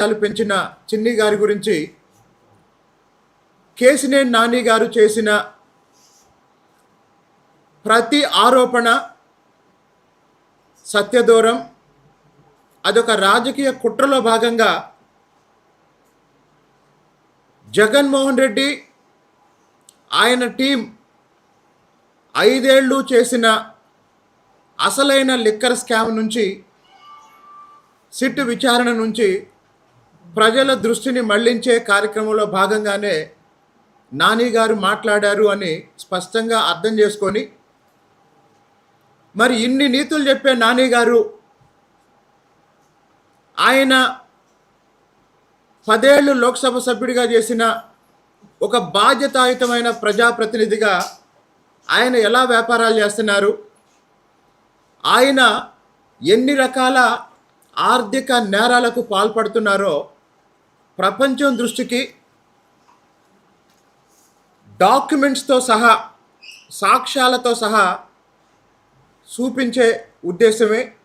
ఆదాయాలు పెంచిన చిన్ని గారి గురించి కేసినేని నాని గారు చేసిన ప్రతి ఆరోపణ సత్యదూరం అదొక రాజకీయ కుట్రలో భాగంగా జగన్మోహన్ రెడ్డి ఆయన టీం ఐదేళ్ళు చేసిన అసలైన లిక్కర్ స్కామ్ నుంచి సిట్ విచారణ నుంచి ప్రజల దృష్టిని మళ్ళించే కార్యక్రమంలో భాగంగానే నాని గారు మాట్లాడారు అని స్పష్టంగా అర్థం చేసుకొని మరి ఇన్ని నీతులు చెప్పే నాని గారు ఆయన పదేళ్ళు లోక్సభ సభ్యుడిగా చేసిన ఒక బాధ్యతాయుతమైన ప్రజాప్రతినిధిగా ఆయన ఎలా వ్యాపారాలు చేస్తున్నారు? ఆయన ఎన్ని రకాల ఆర్థిక నేరాలకు పాల్పడుతున్నారో ప్రపంచం దృష్టికి డాక్యుమెంట్స్తో సహా సాక్ష్యాలతో సహా చూపించే ఉద్దేశమే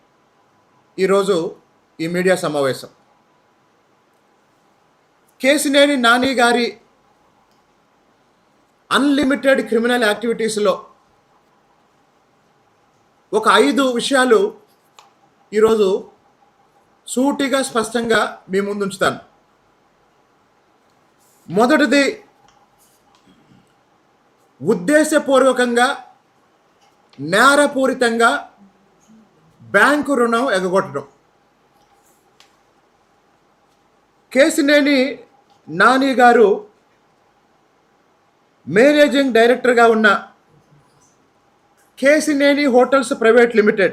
ఈరోజు ఈ మీడియా సమావేశం. కేసినేని నాని గారి అన్లిమిటెడ్ క్రిమినల్ యాక్టివిటీస్లో ఒక ఐదు విషయాలు ఈరోజు సూటిగా స్పష్టంగా మీ ముందు ఉంచుతాను మొదటిది ఉద్దేశపూర్వకంగా నేరపూరితంగా బ్యాంకు రుణం ఎగగొట్టడం. కేసినేని నాని గారు మేనేజింగ్ డైరెక్టర్గా ఉన్న కేసినేని హోటల్స్ ప్రైవేట్ లిమిటెడ్